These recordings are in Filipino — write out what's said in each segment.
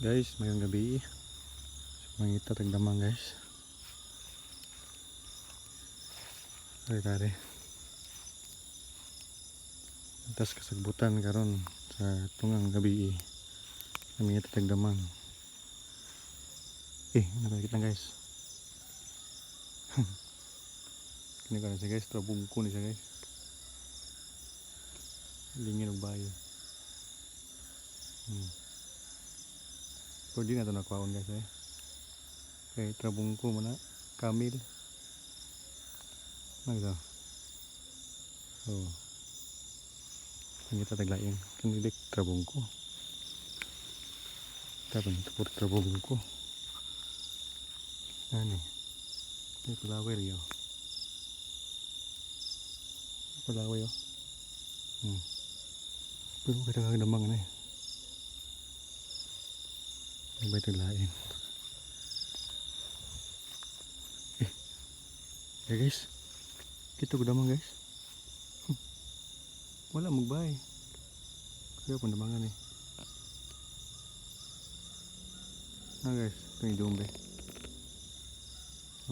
Guys, mayroong gabi. Mangita tagdamang guys. Tari tari. Atas kasagbutan karon sa tungang gabi. Mangita tagdamang. Eh, nakakita na guys. Kini ka na siya guys, trabong ko ni siya guys. Lingin og bayo. Hmm. Di na ito nakwaon guys eh. Kay trabong ko muna. Kamil. Ano ito? Oh. Hindi ito taglain. Kinilik trabong ko. Tapos ito po trabong ko. Ano eh. May flower yun. Flower yun. Hmm. Pero kita kagdamang na eh. May lain? Eh. Eh guys. Kita ko damang guys. Hmm. Wala magbay. Kaya pun damangan eh. Na guys. Ito yung dumbe.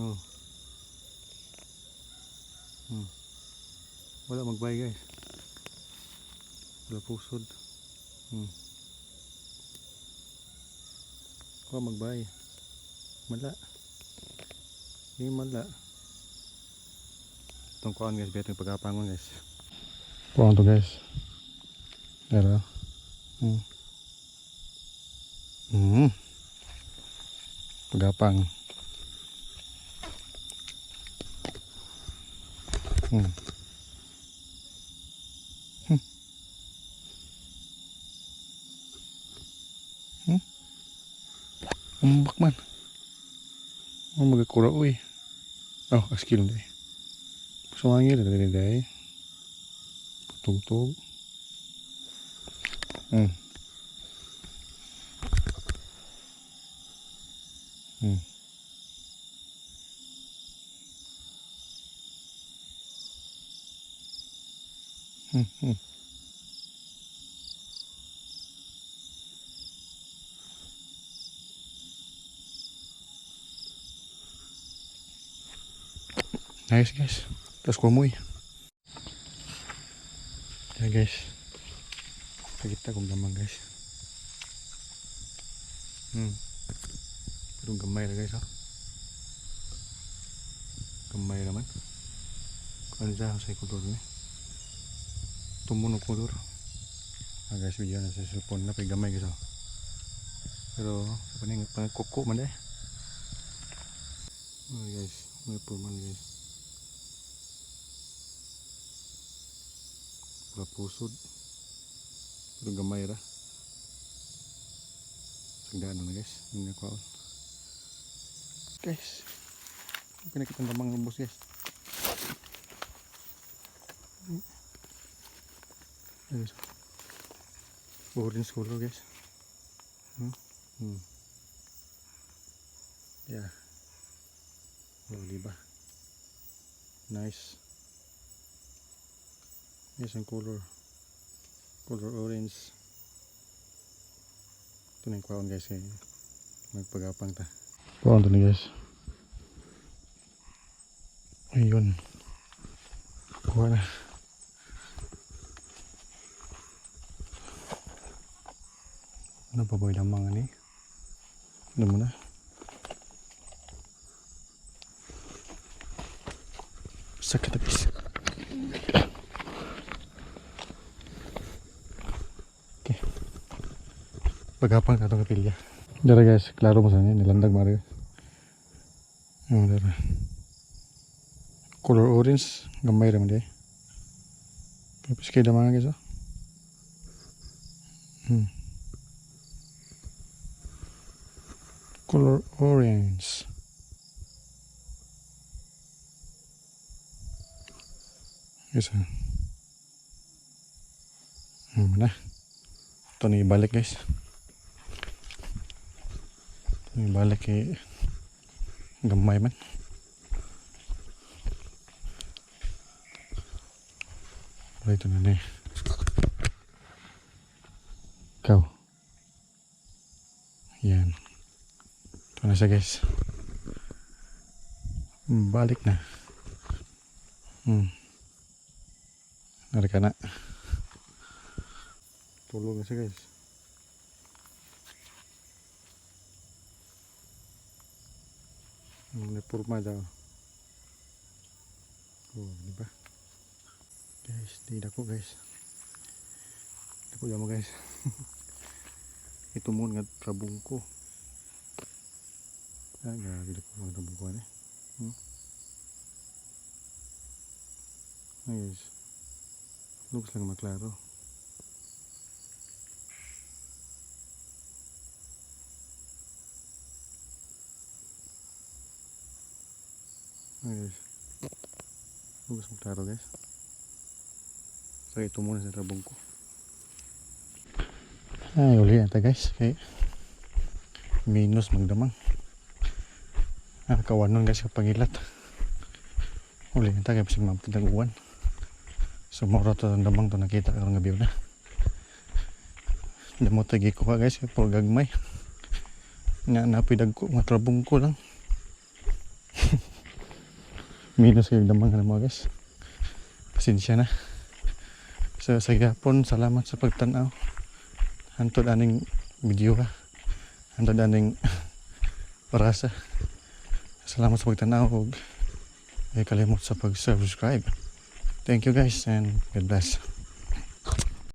Oh. Hmm. Wala magbay guys. Wala pusod. Hmm. Wala magbay. Mala. Hindi mala. Itong kuhan guys, beto pagkapangon guys. Kuhan to guys. Pero. Hmm. Hmm. Pagkapang. Hmm. Umbak man. Oh, magkakura uy. Oh, askil day. Sumangil dari day. Tugtog. Hmm. Hmm. Hmm. Hmm. Nice guys. Tapos kumoy. Yan guys. Pakita kong lamang guys. Hmm. Pero gamay na guys ha. Gamay naman. Kung ano siya sa kulor niya. Tumunog kulor. Ah guys, video na sa cellphone na pay gamay guys ha. Pero sa paning pang kuko man eh. Oh guys, may po man guys. Pura pusod. Pero gamay ra. Sagdaan na guys. Hindi ko Guys. Pinakita ng mga bus guys. Guys. Orange color guys. Hmm. Hmm. Yeah. Oh, diba? Nice. Yes, ang color. Color orange. Ito na yung kwaon guys eh. Magpagapang ta. Kwaon to na guys. Ayun. Kuha na. Ano pa ba yung mga ni? Ano mo na? Sakit habis. Okay. Pagapang na itong kapilya. Dara guys, klaro mo sa niya. Nilandag Mario. Ano dara. Color orange. Gamay naman di. Tapos kayo mga guys oh. Hmm. Color orange. Guys, ah. Hmm, na. Ito na ibalik guys. Ibalik eh. Gamay man. Wala ito na na eh. Yan. Ito guys. Balik na. Hmm. Narika na. Tulog na siya guys. May purma daw. Oh, di ba? Guys, di dako guys. Dako mo guys. Ito mo nga trabong ko. Ah, grabe dako mga trabong ko ani. Hmm? Ah, guys. Looks lang maklaro. Ah, guys. Looks maklaro guys. So ito muna sa trabong ko. Ay, uli na ta guys. Okay. Minus magdamang. Ah, kawanon guys kapag ilat. Uli na ta kaya ng uwan. So moro to ang damang to nakita karong gabi na. Damo tagi ko guys, puro gagmay. Nga napidag ko, mga trabong ko lang. Minus kayo damang na mo guys. Pasensya na. So sa gapon, salamat sa pagtanaw. Hantod aning video ka. Hantod aning parasa. Salamat sa pagtanaw ug ay kalimot sa pag-subscribe. Thank you guys and God bless.